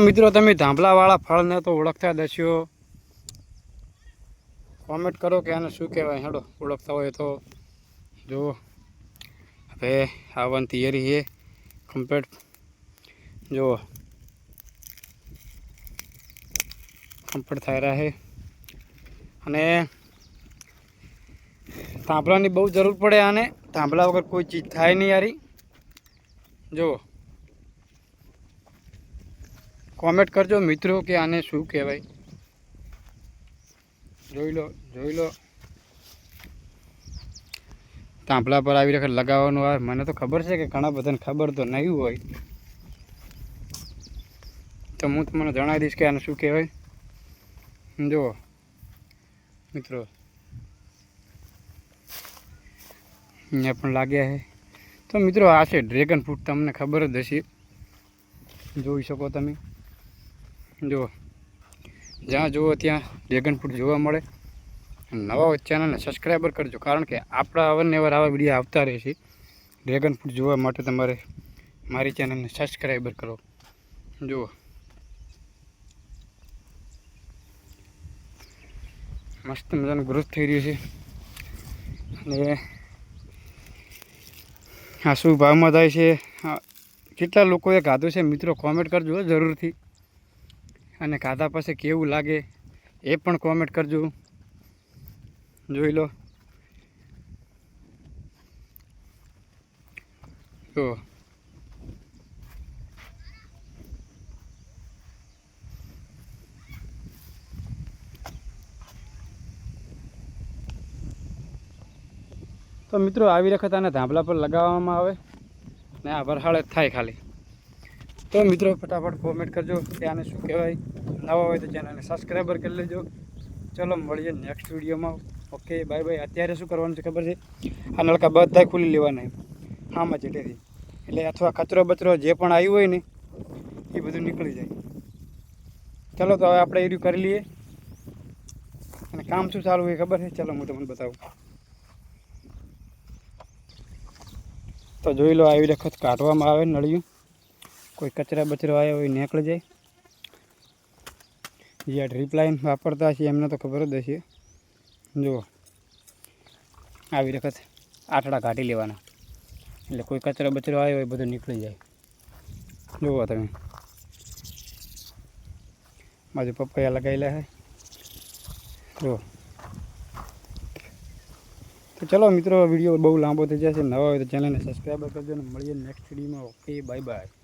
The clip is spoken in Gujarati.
મિત્રો, તમે ધાંભલાવાળા ફળને તો ઓળખતા દસ્યો કોમેન્ટ કરો કે આને શું કહેવાય? હેડો, ઓળખતા હોય તો. જુઓ. હવે આવવાની તૈયારી છે. કમ્પ્લેટ જુઓ. કમ્પ્લેટ થઈ રહ્યા છે. અને થાંભલાની બહુ જરૂર પડે આને. થાંભલા વગર કોઈ ચીજ થાય નહીં યારી. જુઓ. કોમેન્ટ કરજો મિત્રો કે આને શું કહેવાય. જોઈ લો જોઈ લો. તાંભલા પર આવી વખત લગાવવાનું આવે મને તો ખબર છે કે ઘણા બધાને ખબર તો નહીં હોય. તો હું તમને જણાવી દઈશ કે આને શું કહેવાય. જુઓ. મિત્રો. અહીંયા પણ લાગ્યા છે. તો મિત્રો, આ છે ડ્રેગન ફ્રૂટ તમને ખબર જ હશે. જોઈ શકો તમે. જુઓ. જ્યાં જુઓ ત્યાં ડ્રેગન ફ્રૂટ જોવા મળે. નવા હોય ચેનલને સબસ્ક્રાઈબર કરજો, કારણ કે આપણા અવારનવાર આવા વીડિયો આવતા રહે છે. ડ્રેગન ફ્રૂટ જોવા માટે તમારે મારી ચેનલને સબસ્ક્રાઈબર કરો. જુઓ. મસ્ત મજાનું ગ્રોથ થઈ રહ્યું છે. અને આ શું ભાવમાં થાય છે. કેટલા લોકોએ ખાધું છે? મિત્રો કોમેન્ટ કરજો જરૂરથી. અને ખાધા પછી કેવું લાગે એ પણ કોમેન્ટ કરજો. જોઈ લો. જો તો મિત્રો, આવી વખત આને ધાંભલા પર લગાવવામાં આવે ને આ વરહાળ થાય ખાલી. તો મિત્રો, ફટાફટ કોમેન્ટ કરજો. કે આને શું કહેવાય? નવા હોય તો ચેનલને સબસ્ક્રાઈબર કરી લેજો. ચલો, મળીએ નેક્સ્ટ વિડીયોમાં ઓકે બાય બાય અત્યારે શું કરવાનું છે ખબર છે? આ નળકા બધા ખુલી લેવાના આમાં જેટેથી એટલે અથવા કચરો બચરો જે પણ આવ્યું હોય ને, એ બધું નીકળી જાય. ચલો, તો હવે આપણે એ કરી લઈએ. અને કામ શું ચાલુ હોય ખબર છે? ચલો, હું તમને બતાવું. તો જોઈ લો, આવી વખત કાઢવામાં આવે નળિયું. કોઈ કચરા બચરો આવ્યો હોય નીકળી જાય. જે આ ડ્રીપ લાઈન વાપરતા હશે એમને તો ખબર જ હશે. જુઓ. આવી વખત આટડા કાઢી લેવાના. એટલે કોઈ કચરો બચરો આવ્યો હોય, બધું નીકળી જાય. જુઓ તમે. બાજુ પપૈયા લગાવેલા છે. જુઓ. તો ચલો મિત્રો, વીડિયો બહુ લાંબો થઈ જશે. નવા હોય તો ચેનલને સબસ્ક્રાઈબ કરજો અને મળીએ નેક્સ્ટ વિડીયોમાં ઓકે બાય બાય